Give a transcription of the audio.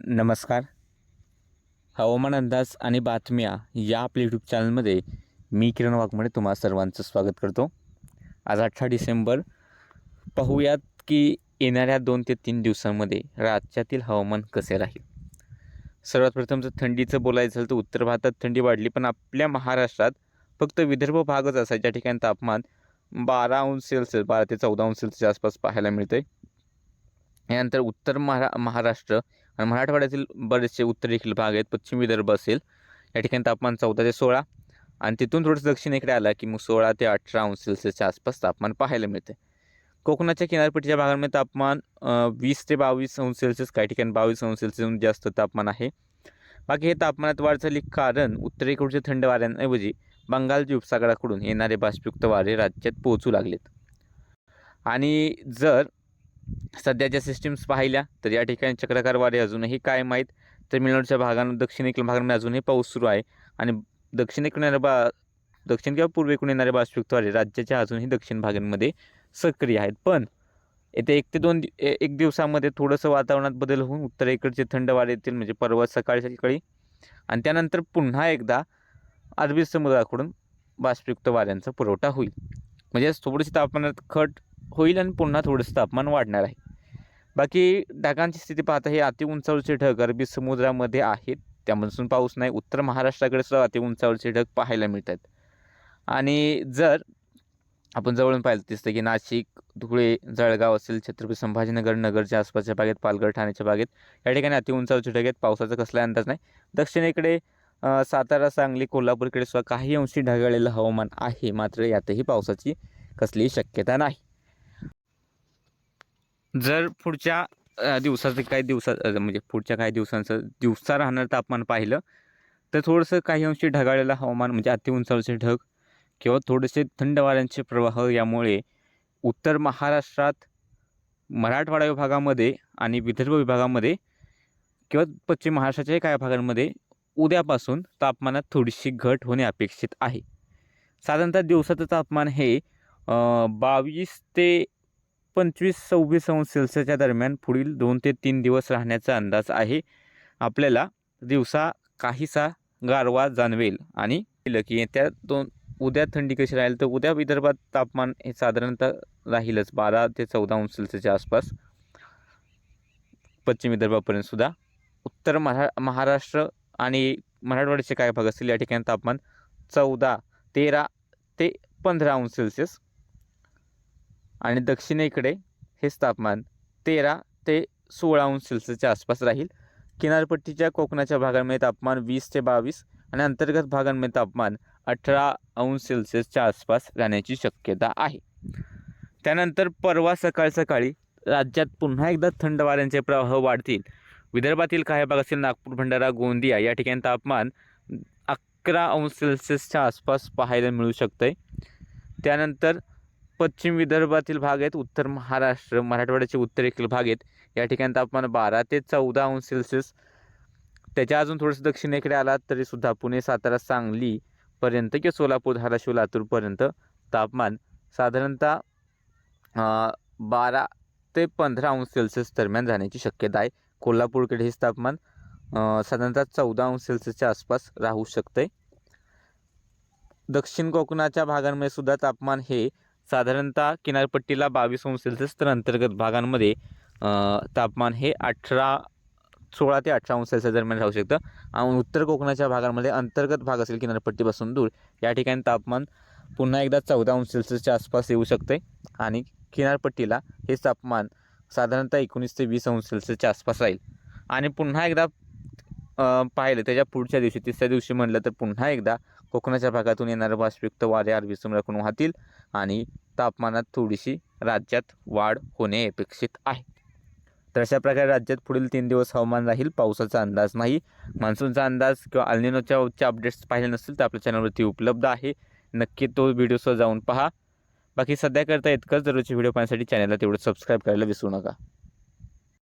नमस्कार. हवामान अंदाज आणि बातम्या या आपल्या यूट्यूब चॅनलमध्ये मी किरण वाघमडे तुम्हा सर्वांचं स्वागत करतो. आज अठरा डिसेंबर पाहूयात की येणाऱ्या दोन ते तीन दिवसांमध्ये राज्यातील हवामान कसे राहील? सर्वात प्रथम जर थंडीचं बोलायचं झालं तर उत्तर भारतात थंडी वाढली पण आपल्या महाराष्ट्रात फक्त विदर्भ भागच असा ज्या ठिकाणी तापमान बारा अंश सेल्सिअस बारा ते चौदा अंश सेल्सिअसच्या आसपास पाहायला मिळते यानंतर उत्तर महारा महाराष्ट्र आणि मराठवाड्यातील बरेचसे उत्तरेखील भाग आहेत. पश्चिम विदर्भ असेल. या ठिकाणी तापमान चौदा ते सोळा आणि तिथून थोडंसं दक्षिणेकडे आला की मग सोळा ते अठरा अंश सेल्सिअसच्या आसपास तापमान पाहायला मिळते. कोकणाच्या किनारपट्टीच्या भागांमध्ये तापमान वीस ते बावीस अंश सेल्सिअस काही ठिकाणी बावीस अंश सेल्सिअसहून जास्त तापमान आहे. बाकी हे तापमानात वाढ झाली कारण उत्तरेकडच्या थंड वाऱ्यांऐवजी बंगालच्या उपसागराकडून येणारे बाष्पयुक्त वारे राज्यात पोहोचू लागलेत. आणि जर सध्याच्या सिस्टीम्स पाहिल्या तर या ठिकाणी चक्राकार वारे अजूनही काय माहीत? तमिळनाडूच्या भागां दक्षिणेकडील भागांमध्ये अजूनही पाऊस सुरू आहे. आणि दक्षिणेकडून येणारे बा दक्षिण किंवा पूर्वेकडून येणारे बाष्पयुक्त वारे राज्याच्या अजूनही दक्षिण भागांमध्ये सक्रिय आहेत. पण येत्या एक ते दोन ए- एक दिवसामध्ये थोडंसं वातावरणात बदल होऊन उत्तरेकडचे थंड वारे येतील म्हणजे पर्वत सकाळी सकाळी आणि त्यानंतर पुन्हा एकदा अरबी समुद्राकडून बाष्पयुक्त वाऱ्यांचा पुरवठा होईल. म्हणजे थोडीशी तापमानात खट होईल आणि पुन्हा थोडंसं तापमान वाढणार आहे. बाकी ढगांची स्थिती पाहता हे अति उंचावरचे ढग अरबी समुद्रामध्ये आहेत. त्यामधून पाऊस नाही. उत्तर महाराष्ट्राकडे सुद्धा अति उंचावरचे ढग पाहायला मिळतात. आणि जर आपण जवळून पाहिलं दिसतं की नाशिक धुळे जळगाव असेल छत्रपती संभाजीनगर नगरच्या आसपासच्या बागेत पालघर ठाण्याच्या बागेत या ठिकाणी अति उंचावरचे ढग आहेत. पावसाचा कसला अंदाज नाही. दक्षिणेकडे सातारा सांगली कोल्हापूरकडे सुद्धा काही अंशी ढगाळलेलं हवामान आहे. मात्र यातही पावसाची कसलीही शक्यता नाही. जर पुढच्या दिवसाचं काही दिवसा म्हणजे पुढच्या काही दिवसांचं दिवसा राहणारं तापमान पाहिलं तर थोडंसं काही अंशी ढगाळलेलं हवामान म्हणजे अतिउंचावरचे ढग किंवा थोडेसे थंड वाऱ्यांचे प्रवाह यामुळे उत्तर महाराष्ट्रात मराठवाडा विभागामध्ये आणि विदर्भ विभागामध्ये किंवा पश्चिम महाराष्ट्राच्याही काही भागांमध्ये उद्यापासून तापमानात थोडीशी घट होणे अपेक्षित आहे. साधारणतः दिवसाचं तापमान हे बावीस ते पंचवीस सव्वीस अंश सेल्सिअसच्या दरम्यान पुढील दोन ते तीन दिवस राहण्याचा अंदाज आहे. आपल्याला दिवसा काहीसा गारवा जाणवेल आणि केलं की येत्या दोन उद्या थंडी कशी राहील तर उद्या विदर्भात तापमान हे साधारणतः राहीलच बारा ते चौदा अंश सेल्सिअसच्या आसपास. पश्चिम विदर्भापर्यंत सुद्धा. उत्तर महा महाराष्ट्र आणि मराठवाड्याचे काही भाग असतील या ठिकाणी तापमान चौदा तेरा ते पंधरा अंश सेल्सिअस आणि दक्षिणेकडे हेच तापमान तेरा ते सोळा अंश सेल्सिअसच्या आसपास राहील. किनारपट्टीच्या कोकणाच्या भागांमध्ये तापमान वीस ते बावीस आणि अंतर्गत भागांमध्ये तापमान अठरा अंश सेल्सिअसच्या आसपास राहण्याची शक्यता आहे. त्यानंतर परवा सकाळ सकाळी राज्यात पुन्हा एकदा थंड वाऱ्यांचे प्रवाह वाढतील. विदर्भातील काही भाग असेल नागपूर भंडारा गोंदिया या ठिकाणी तापमान अकरा अंश सेल्सिअसच्या आसपास पाहायला मिळू शकतं त्यानंतर पश्चिम विदर्भातील भाग आहेत उत्तर महाराष्ट्र मराठवाड्याचे उत्तरेकडील भाग आहेत. या ठिकाणी तापमान बारा ते चौदा अंश सेल्सिअस. त्याच्या अजून थोडंसं दक्षिणेकडे आलात तरीसुद्धा पुणे सातारा सांगलीपर्यंत किंवा सोलापूर धाराशिव लातूरपर्यंत तापमान साधारणतः बारा ते पंधरा अंश सेल्सिअस दरम्यान जाण्याची शक्यता आहे. कोल्हापूरकडे हेच तापमान साधारणतः चौदा अंश सेल्सिअसच्या आसपास राहू शकते दक्षिण कोकणाच्या भागांमध्ये सुद्धा तापमान हे साधारणतः किनारपट्टीला बावीस अंश सेल्सिअस तर अंतर्गत भागांमध्ये तापमान हे अठरा सोळा ते अठरा अंश सेल्सिअस दरम्यान राहू शकतं. आणि उत्तर कोकणाच्या भागांमध्ये अंतर्गत भाग असेल किनारपट्टीपासून दूर या ठिकाणी तापमान पुन्हा एकदा चौदा अंश सेल्सिअसच्या आसपास येऊ शकते आणि किनारपट्टीला हे तापमान साधारणतः एकोणीस ते वीस अंश सेल्सिअसच्या आसपास राहील. आणि पुन्हा एकदा पाहिलं. त्याच्या पुढच्या दिवशी तिसऱ्या दिवशी म्हणलं तर पुन्हा एकदा कोकणाच्या भागातून येणारं बाष्पयुक्त वारे अरबी समुद्राकडून वाहतील आणि तापमानात थोडीशी राज्यात वाढ होणे अपेक्षित आहे. तर अशा प्रकारे राज्यात पुढील तीन दिवस हवामान राहील. पावसाचा अंदाज नाही. मान्सूनचा अंदाज किंवा अल्निनोच्या अपडेट्स पाहिले नसतील तर आपल्या चॅनलवरती उपलब्ध आहे. नक्की तो व्हिडिओसह जाऊन पहा. बाकी सध्या करता इतकंच. दररोजचे व्हिडिओ पाहण्यासाठी चॅनलला तेवढं सबस्क्राईब करायला विसरू नका.